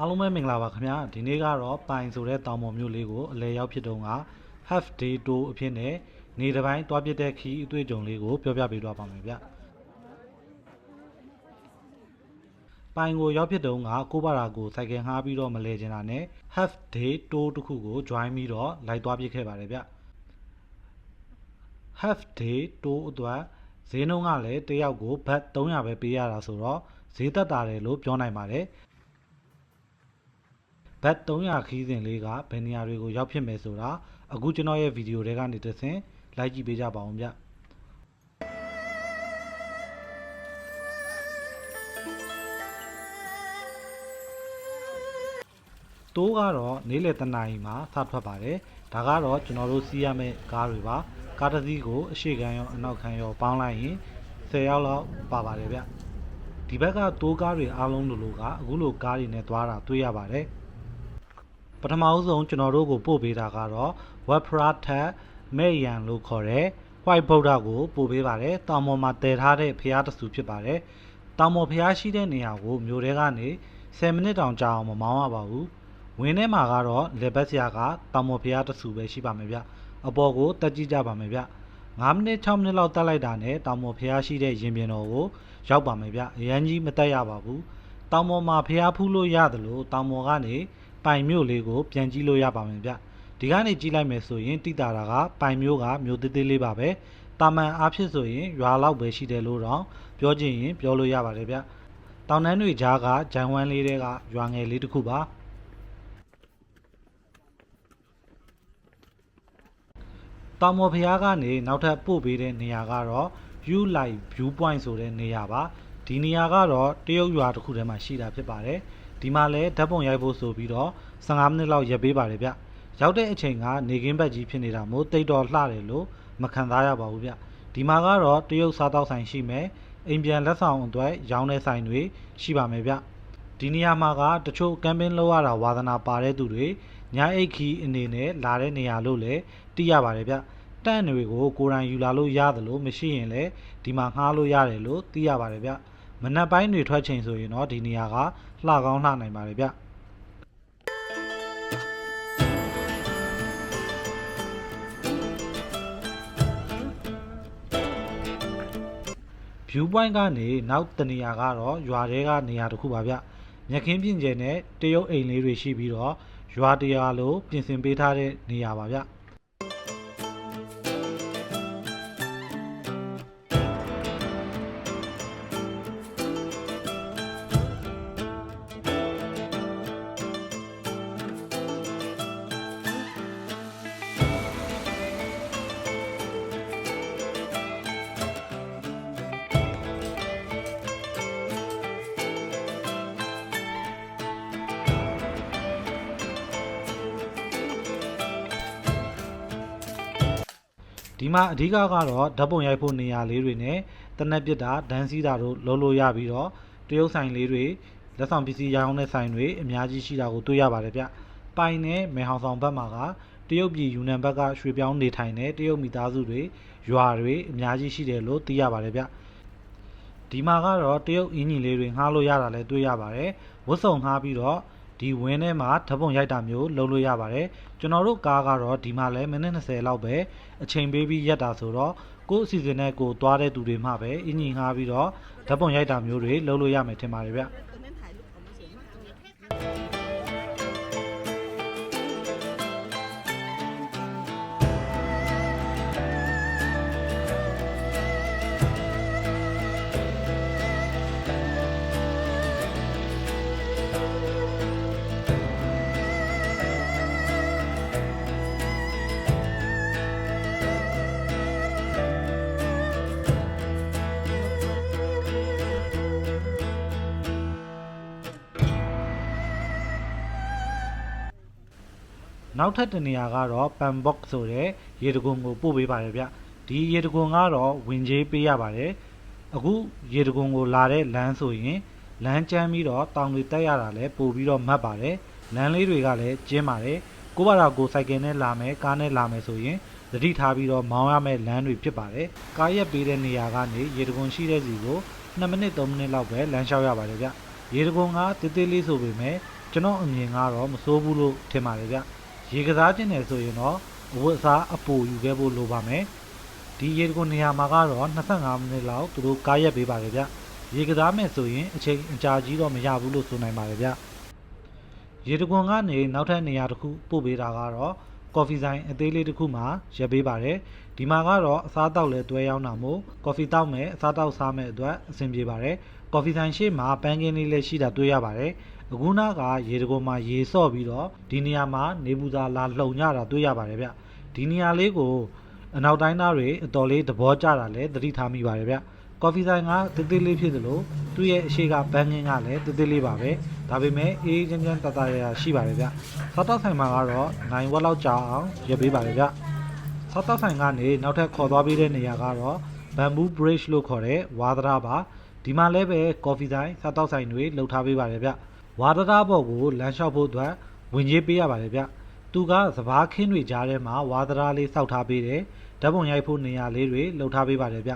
အားလုံးပဲမင်္ဂလာပါခင်ဗျာဒီနေ့ကတော့ပိုင်ဆိုတဲ့တောင်ပေါ်မျိုးလေးကိုအလဲရောက်ဖြစ်တုန်းက half day tour အဖြစ်နဲ့နေတစ်ပိုင်းတွားပြတဲ့ခီးအတွေ့အကြုံလေးကိုပြောပြပေးတော့ပါမယ်ဗျပိုင်ကိုရောက်ဖြစ်တုန်းကကိုပါရာကိုစိုက်ကယ်ငှားပြီးတော့မလဲချင်တာနဲ့ half day tour တစ်ခုကို join ပြီးတော့လိုက်သွားပြခဲ့ပါတယ်ဗျ half day tour အတွက်ဈေးနှုန်းကလည်းတစ်ယောက်ကိုဘတ်300ပဲပေးရတာဆိုတော့ဈေးသက်သာတယ်လို့ပြောနိုင်ပါတယ် ဘတ်300ခီးစဉ်လေးကဘယ်နေရာတွေကိုရောက်ဖြစ်မယ်ဆိုတာအခုကျွန်တော်ရဲ့ဗီဒီယိုတွေကနေတစ်ဆင့်လိုက်ကြည့်ပေးကြပါအောင်ဗျတိုးကတော့နေ့လယ်တနာရီမှာစထွက်ပါတယ်ဒါကတော့ကျွန်တော်တို့စီးရမယ့်ကားတွေပါကားတစ်စီးကိုအရှိခံရောအနောက်ခံရောပေါင်းလိုက်ရင်10ရောက်လောက်ပါပါတယ်ဗျဒီဘက်ကတိုးကားတွေအားလုံးလိုလိုကအခုလိုကားတွေနဲ့သွားတာတွေ့ရပါတယ် ပထမအဆုံးကျွန်တော်တို့ကိုပို့ပေးတာကတော့ Webra ထက်မဲ့ရန်လို့ခေါ်တဲ့ White Buddha ကိုပို့ပေးပါတယ်။တောင်ပေါ်မှာတည်ထားတဲ့ဖျားတစ်ဆူဖြစ်ပါတယ်။တောင်ပေါ်ဖျားရှိတဲ့နေရာကိုမြို့ထဲကနေ10မိနစ်တောင်ကြာအောင်မမောင်းရပါဘူး။ဝင်းထဲမှာကတော့လေဘက်စရာကတောင်ပေါ်ဖျားတစ်ဆူပဲရှိပါမယ်ဗျ။အပေါ်ကိုတက်ကြည့်ကြပါမယ်ဗျ။9မိနစ်6မိနစ်လောက်တက်လိုက်တာနဲ့တောင်ပေါ်ဖျားရှိတဲ့ရင်ပြင်တော်ကိုရောက်ပါမယ်ဗျ။အရန်ကြီးမတက်ရပါဘူး။တောင်ပေါ်မှာဖျားဖူးလို့ရတယ်လို့တောင်ပေါ်ကနေ ပိုင်မြို့လေးကိုပြန်ကြည့်လို့ရပါမယ်ဗျဒီကနေကြည့်လိုက်မယ်ဆိုရင်တိတာတာကပိုင်မြို့ကမြို့သေးသေးလေးပါပဲတာမန်အားဖြင့်ဆိုရင်ရွာလောက်ပဲရှိတယ်လို့တော့ပြောချင်ရင်ပြောလို့ရပါတယ်ဗျတောင်တန်းတွေကြားကဂျန်ဝမ်းလေးတွေကရွာငယ်လေးတစ်ခုပါတောင်မော်ဖျားကနေနောက်ထပ်ပို့ပေးတဲ့နေရာကတော့ U Light View Point ဆိုတဲ့နေရာပါဒီနေရာကတော့တရုတ်ရွာတစ်ခုထဲမှာရှိတာဖြစ်ပါတယ် ဒီမှာလည်းဓာတ်ပုံရိုက်ဖို့ဆိုပြီးတော့15မိနစ်လောက်ရပ်ပေးပါတယ်ဗျရောက်တဲ့အချိန်ကနေကင်းဘက်ကြီးဖြစ်နေတာမို့တိတ်တော်လှတယ်လို့မခံစားရပါဘူးဗျဒီမှာကတော့တရုတ်စားတောက်ဆိုင်ရှိမယ်အိမ်ပြန်လက်ဆောင်အတွက်ရောင်းတဲ့ဆိုင်တွေရှိပါမယ်ဗျဒီနေရာမှာကတချို့ကမ်ပင်းလောက်ရတာဝါသနာပါတဲ့သူတွေညာအိတ်ခီအနေနဲ့လာတဲ့နေရာလို့လည်းသိရပါတယ်ဗျတန့်တွေကိုကိုယ်တိုင်ယူလာလို့ရတယ်လို့မရှိရင်လည်းဒီမှာငှားလို့ရတယ်လို့သိရပါတယ်ဗျ မနက်ပိုင်းတွေထွက်ချိန်ဆိုရင်တော့ဒီနေရာကလှကောင်းလှနိုင်ပါတယ်ဗျ view point ကနေနောက်တနေရာကတော့ရွာတဲကနေရာတစ်ခုပါဗျမြက်ခင်းပြင်ကျယ်နဲ့တရုတ်အိမ်လေးတွေရှိပြီးတော့ရွာတရာလိုပြင်ဆင်ပေးထားတဲ့နေရာပါဗျ ဒီမှာအဓိကကတော့ဓာတ်ပုံရိုက်ဖို့နေရာလေးတွေနဲ့တနက်ပစ်တာဒန်းစီးတာတို့လုံးလို့ရပြီးတော့တရုတ်ဆိုင်လေးတွေလက်ဆောင်ပစ္စည်းရောင်းတဲ့ဆိုင်တွေအများကြီးရှိတာကိုတွေ့ရပါတယ်ဗျပိုင်နဲ့မဲဟောင်ဆောင်ဘက်မှာကတရုတ်ပြည်ယူနန်ဘက်ကရွှေပြောင်းနေထိုင်တဲ့တရုတ်မိသားစုတွေရွာတွေအများကြီးရှိတယ်လို့သိရပါတယ်ဗျဒီမှာကတော့တရုတ်အင်းကြီးလေးတွေငှားလို့ရတာလည်းတွေ့ရပါတယ်ဝတ်စုံငှားပြီးတော့ ဒီဝင်းထဲမှာဓာတ်ပုံရိုက်တာမျိုးလုပ်လို့ရပါတယ်ကျွန်တော်တို့ကားကတော့ဒီမှာလည်းမိနစ်20လောက်ပဲအချိန်ပေးပြီးရက်တာဆိုတော့ကိုယ့်အစီအစဉ်နဲ့ကိုယ်သွားတဲ့သူတွေမှပဲအင်ဂျင်ငှားပြီးတော့ဓာတ်ပုံရိုက်တာမျိုးတွေလုပ်လို့ရမယ်ထင်ပါတယ်ဗျ နောက်ထပ်တစ်နေရာကတော့ပန်ဘော့ဆိုတဲ့ရေတံခွန်ကိုပို့ပေးပါတယ်ဗျဒီရေတံခွန်ကတော့ဝင်ကြေးပေးရပါတယ်အခုရေတံခွန်ကိုလာတဲ့လမ်းဆိုရင်လမ်းကျမ်းပြီးတော့တောင်တွေတက်ရတာလည်းပို့ပြီးတော့မှတ်ပါတယ်လမ်းလေးတွေကလည်းကျင်းပါတယ်ကိုဘာသာကိုစိုက်ကယ်နဲ့လာမယ်ကားနဲ့လာမယ်ဆိုရင်သတိထားပြီးတော့မောင်းရမယ့်လမ်းတွေဖြစ်ပါတယ်ကားရက်ပေးတဲ့နေရာကနေရေတံခွန်ရှိတဲ့စီကို2မိနစ်3မိနစ်လောက်ပဲလမ်းလျှောက်ရပါတယ်ဗျရေတံခွန်ကတေးသေးလေးဆိုပေမဲ့ကျွန်တော်အမြင်ကတော့မစိုးဘူးလို့ထင်ပါတယ်ဗျ ရေကစားခြင်းတယ်ဆိုရင်တော့အဝတ်အစားအပူယူခဲ့ဖို့လိုပါမယ်ဒီရေတကွန်နေရာမှာကတော့25မိနစ်လောက်သူတို့ကားရက်ပေးပါတယ်ဗျရေကစားမယ်ဆိုရင်အချိန်အကြာကြီးတော့မရဘူးလို့ဆိုနိုင်ပါတယ်ဗျရေတကွန်ကနေနောက်ထပ်နေရာတစ်ခုပို့ပေးတာကတော့ကော်ဖီဆိုင်အသေးလေးတစ်ခုမှာရက်ပေးပါတယ်ဒီမှာကတော့အစားအသောက်လည်းတွဲရောက်တာမို့ကော်ဖီတောက်မယ်အစားအသောက်စားမယ်အတွက်အဆင်ပြေပါတယ်ကော်ဖီဆိုင်ရှေ့မှာပန်းကင်းလေးလည်းရှိတာတွေ့ရပါတယ် အခုနာကရေတကုံမှာရေဆော့ပြီးတော့ဒီနေရာမှာနေပူသာလာလှုံညတာတွေ့ရပါတယ်ဗျဒီနေရာလေးကိုအနောက်တိုင်းသားတွေအတော်လေးသဘောကျတာလည်းသတိထားမိပါတယ်ဗျကော်ဖီဆိုင်ကတိတိလေးဖြစ်သလိုသူ့ရဲ့အရှိကဘန်းကင်းကလည်းတိတိလေးပါပဲဒါပေမဲ့အေးချမ်းချမ်းတတရရရှိပါတယ်ဗျစားတော့ဆိုင်မှာကတော့နိုင်ဝက်လောက်ကြာအောင်ရပ်ပေးပါတယ်ဗျစားတော့ဆိုင်ကနေနောက်ထပ်ခေါ်သွားပေးတဲ့နေရာကတော့ Bamboo Bridge လို့ခေါ်တဲ့ဝါသရာပါဒီမှာလည်းပဲကော်ဖီဆိုင်စားတော့ဆိုင်တွေလှုပ်ထားပေးပါတယ်ဗျ ဝါဒတာဘော့ကိုလမ်းလျှောက်ဖို့အတွက်ဝင်ကြီးပေးရပါတယ်ဗျသူကစပားခင်းတွေကြားထဲမှာဝါဒတာလေးစောက်ထားပေးတယ်ဓာတ်ပုံရိုက်ဖို့နေရာလေးတွေလှုပ်ထားပေးပါတယ်ဗျ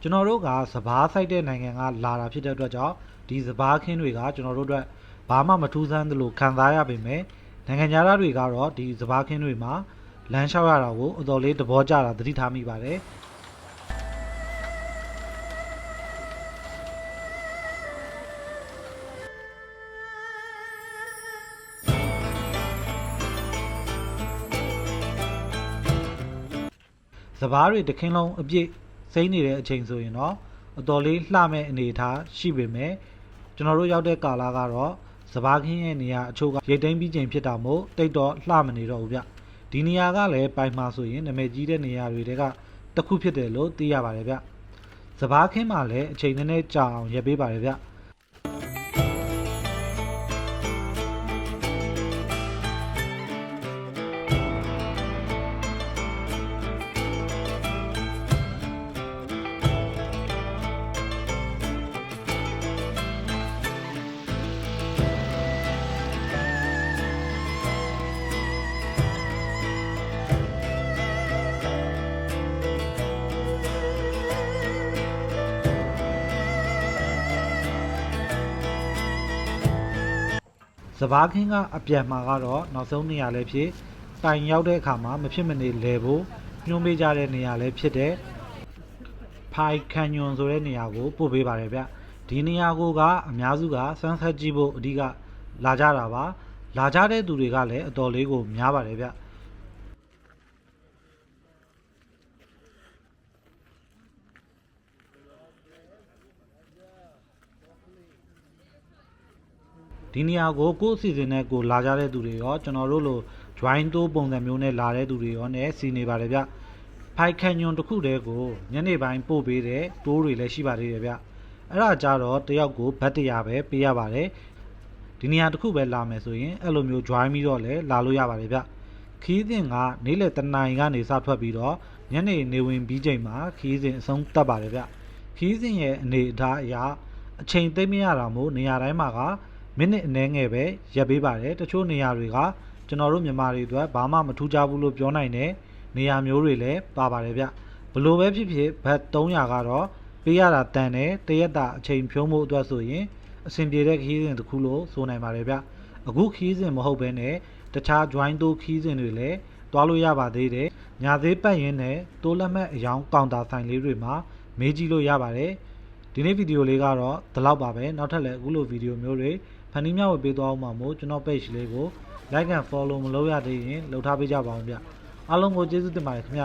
ကျွန်တော်တို့ကစပားဆိုင်တဲ့နိုင်ငံကလာတာဖြစ်တဲ့အတွက်ကြောင့်ဒီစပားခင်းတွေကကျွန်တော်တို့အတွက်ဘာမှမထူးဆန်းသလိုခံစားရပေမဲ့နိုင်ငံသားတွေကတော့ဒီစပားခင်းတွေမှာလမ်းလျှောက်ရတာကိုအတော်လေးသဘောကျတာသတိထားမိပါတယ် စပားတွေတခင်းလုံးအပြည့်စိမ့်နေတဲ့အချိန်ဆိုရင်တော့အတော်လေးလှမဲ့အနေအထားရှိပေမဲ့ကျွန်တော်တို့ရောက်တဲ့ကာလကတော့စပားခင်းရဲ့နေရာအချို့ကရိတ်သိမ်းပြီးချိန်ဖြစ်တာမို့တိတ်တော့လှမနေတော့ဘူးဗျဒီနေရာကလည်းပိုင်မှာဆိုရင်နာမည်ကြီးတဲ့နေရာတွေတဲကတစ်ခုဖြစ်တယ်လို့သိရပါတယ်ဗျစပားခင်းမှာလည်းအချိန်နည်းနည်းကြာအောင်ရပ်ပေးပါတယ်ဗျ စပားခင်းကအပြန်မှာကတော့နောက်ဆုံးနေရာလည်းဖြစ်တိုင်ရောက်တဲ့အခါမှာမဖြစ်မနေလဲဖို့ညွှန်းပေးကြတဲ့နေရာလည်းဖြစ်တဲ့ဖိုင်ကန်ယွန်ဆိုတဲ့နေရာကိုပို့ပေးပါတယ်ဗျဒီနေရာကိုကအများစုကစမ်းဆက်ကြည့်ဖို့အဓိကလာကြတာပါလာကြတဲ့သူတွေကလည်းအတော်လေးကိုများပါတယ်ဗျ ဒီနေရာကိုကိုယ့်အစီအစဉ်နဲ့ကိုလာကြတဲ့သူတွေရောကျွန်တော်တို့လို join တိုးပုံစံမျိုးနဲ့လာတဲ့သူတွေရောနဲ့စီနေပါတယ်ဗျဖိုင်ကန်ယွန်တစ်ခုတည်းကိုညနေပိုင်းပို့ပေးတဲ့တိုးတွေလည်းရှိပါသေးတယ်ဗျအဲ့ဒါကြတော့တယောက်ကိုဘတ်တရားပဲပေးရပါတယ်ဒီနေရာတစ်ခုပဲလာမယ်ဆိုရင်အဲ့လိုမျိုး join ပြီးတော့လည်းလာလို့ရပါတယ်ဗျခီးစဉ်ကနေ့လယ်တနာရီကနေစထွက်ပြီးတော့ညနေနေဝင်ပြီးချိန်မှာခီးစဉ်အဆုံးသတ်ပါတယ်ဗျခီးစဉ်ရဲ့အနေအထားအရအချိန်သိမ့်မရတာမို့နေရာတိုင်းမှာက မိနစ်အနည်းငယ်ပဲရပ်ပေးပါတယ်တချို့နေရာတွေကကျွန်တော်တို့မြန်မာတွေအတွက်ဘာမှမထူးခြားဘူးလို့ပြောနိုင်တဲ့နေရာမျိုးတွေလည်းပါပါတယ်ဗျဘလို့ပဲဖြစ်ဖြစ်ဘတ်300ကတော့ပေးရတာတန်တယ်တရက်တာအချိန်ဖြုံးဖို့အတွက်ဆိုရင်အဆင်ပြေတဲ့ခီးစဉ်တစ်ခုလို့ဆိုနိုင်ပါတယ်ဗျအခုခီးစဉ်မဟုတ်ဘဲနဲ့တခြား join တိုးခီးစဉ်တွေလည်းတွားလို့ရပါသေးတယ်ညာသေးပတ်ရင်နဲ့တိုးလက်မှတ်အယောင်ကောင်တာဆိုင်လေးတွေမှာမေးကြည့်လို့ရပါတယ်ဒီနေ့ဗီဒီယိုလေးကတော့ဒီလောက်ပါပဲနောက်ထပ်လည်းအခုလိုဗီဒီယိုမျိုးတွေ ဖန်တီးမျှဝေပေးသွားအောင်ပါမို့ကျွန်တော် page လေးကို like and follow မလုပ်ရသေးရင်လုပ်ထားပေးကြပါအောင်ဗျအားလုံးကိုကျေးဇူးတင်ပါတယ်ခင်ဗျ